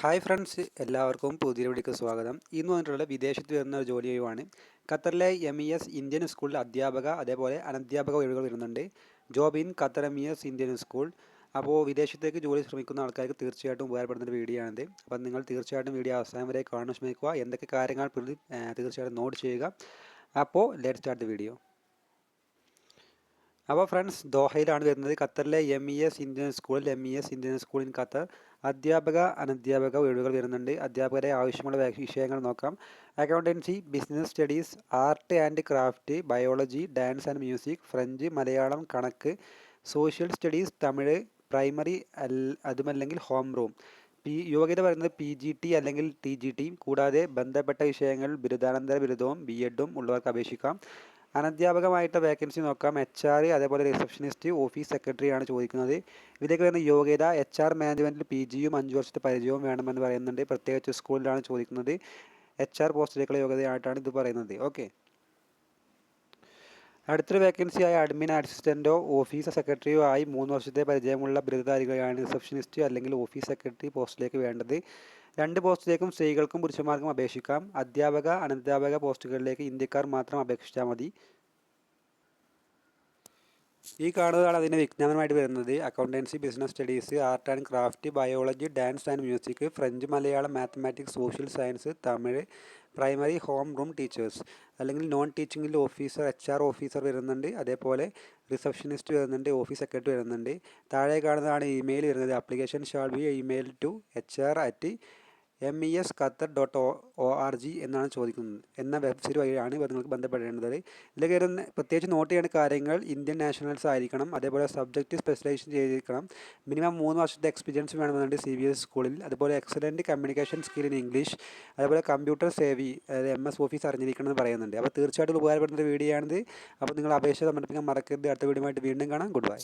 Hi friends എല്ലാവർക്കും പുതിയ സ്വാഗതം. ഇന്ന് വന്നിട്ടുള്ള വിദേശത്ത് വരുന്ന ഒരു ജോലി ഖത്തറിലെ എം ഇ എസ് ഇന്ത്യൻ സ്കൂളിൽ അധ്യാപക അതേപോലെ അനധ്യാപക ഒഴിവുകൾ വരുന്നുണ്ട്. Job in Qatar M E S Indian school അപ്പോൾ വിദേശത്തേക്ക് ജോലി ശ്രമിക്കുന്ന ആൾക്കാർക്ക് തീർച്ചയായിട്ടും ഉപകാരപ്പെടുന്ന ഒരു വീഡിയോ ആണിത്. അപ്പോൾ നിങ്ങൾ തീർച്ചയായിട്ടും വീഡിയോ അവസാനം വരെ കാണാൻ ശ്രമിക്കുക. എന്തൊക്കെ കാര്യങ്ങൾ തീർച്ചയായിട്ടും നോട്ട് ചെയ്യുക. അപ്പോൾ ലെറ്റ് സ്റ്റാർട്ട് വീഡിയോ അപ്പോൾ ഫ്രണ്ട്സ് ദോഹയിലാണ് വരുന്നത്. ഖത്തറിലെ എം ഇ എസ് ഇന്ത്യൻ സ്കൂളിൽ M E S Indian school in Qatar അധ്യാപക അനധ്യാപക ഒഴിവുകൾ വരുന്നുണ്ട്. അധ്യാപകരെ ആവശ്യമുള്ള വിഷയങ്ങൾ നോക്കാം. Accountancy business studies art and craft biology dance and music French Malayalam കണക്ക് സോഷ്യൽ സ്റ്റഡീസ് തമിഴ് പ്രൈമറി അതുമല്ലെങ്കിൽ ഹോം റൂം പി യോഗ്യത പറയുന്നത് പി ജി ടി അല്ലെങ്കിൽ ടി ജി ടി കൂടാതെ ബന്ധപ്പെട്ട വിഷയങ്ങൾ ബിരുദാനന്തര ബിരുദവും ബി എഡും ഉള്ളവർക്ക് അപേക്ഷിക്കാം. അനധ്യാപകമായിട്ട് വേക്കൻസി നോക്കാം. എച്ച് ആർ അതേപോലെ റിസപ്ഷനിസ്റ്റ് ഓഫീസ് സെക്രട്ടറി ആണ് ചോദിക്കുന്നത്. ഇതിലേക്ക് വരുന്ന യോഗ്യത എച്ച് ആർ മാനേജ്മെന്റിൽ പി ജിയും അഞ്ച് വർഷത്തെ പരിചയവും വേണമെന്ന് പറയുന്നുണ്ട്. പ്രത്യേകിച്ച് സ്കൂളിലാണ് ചോദിക്കുന്നത്. എച്ച് ആർ പോസ്റ്റിലേക്കുള്ള യോഗ്യതയായിട്ടാണ് ഇത് പറയുന്നത്. ഓക്കെ അടുത്തൊരു വേക്കൻസിയായ അഡ്മിൻ അസിസ്റ്റന്റോ ഓഫീസ് സെക്രട്ടറിയോ ആയി മൂന്ന് വർഷത്തെ പരിചയമുള്ള ബിരുദധാരികളാണ് റിസപ്ഷനിസ്റ്റ് അല്ലെങ്കിൽ ഓഫീസ് സെക്രട്ടറി പോസ്റ്റിലേക്ക് വേണ്ടത്. രണ്ട് പോസ്റ്റിലേക്കും സ്ത്രീകൾക്കും പുരുഷന്മാർക്കും അപേക്ഷിക്കാം. അധ്യാപക അനധ്യാപക പോസ്റ്റുകളിലേക്ക് ഇന്ത്യക്കാർ മാത്രം അപേക്ഷിച്ചാൽ മതി. ഈ കാണുന്നതാണ് അതിന്റെ വിജ്ഞാപനമായിട്ട് വരുന്നത്. Accountancy business studies art and craft biology dance and music French Malayalam mathematics social science Tamil primary home room teachers അല്ലെങ്കിൽ നോൺ ടീച്ചിങ്ങിൽ ഓഫീസർ എച്ച് ആർ ഓഫീസർ വരുന്നുണ്ട്. അതേപോലെ റിസപ്ഷനിസ്റ്റ് വരുന്നുണ്ട് ഓഫീസ് സെക്രട്ടറി വരുന്നുണ്ട്. താഴെ കാണുന്നതാണ് ഇമെയിൽ വരുന്നത്. Application shall be email to H R at M E S Qatar dot O O R G എന്നാണ് ചോദിക്കുന്നത്. എന്ന വെബ്സൈറ്റ് വഴിയാണ് ഇവർ നിങ്ങൾക്ക് ബന്ധപ്പെടേണ്ടത്. ഇതിൽ കയറുന്ന പ്രത്യേകിച്ച് നോട്ട് ചെയ്യേണ്ട കാര്യങ്ങൾ ഇന്ത്യൻ നാഷണൽസ് ആയിരിക്കണം. അതേപോലെ സബ്ജക്റ്റ് സ്പെഷ്യലൈസേഷൻ ചെയ്തിരിക്കണം. മിനിമം മൂന്ന് വർഷത്തെ എക്സ്പീരിയൻസ് വേണമെന്നുണ്ട് സി ബി എസ് സ്കൂളിൽ അതുപോലെ excellent communication skill in English അതേപോലെ കമ്പ്യൂട്ടർ സേവി അതായത് എം എസ് ഓഫീസ് അറിഞ്ഞിരിക്കണം എന്ന് പറയുന്നുണ്ട്. അപ്പോൾ തീർച്ചയായിട്ടും ഉപകാരപ്പെടുന്ന ഒരു വീഡിയോ ആണിത്. അപ്പോൾ നിങ്ങൾ അപേക്ഷ സമർപ്പിക്കാൻ മറക്കരുത്. അടുത്ത വീഡിയോ വീണ്ടും കാണാം. Good bye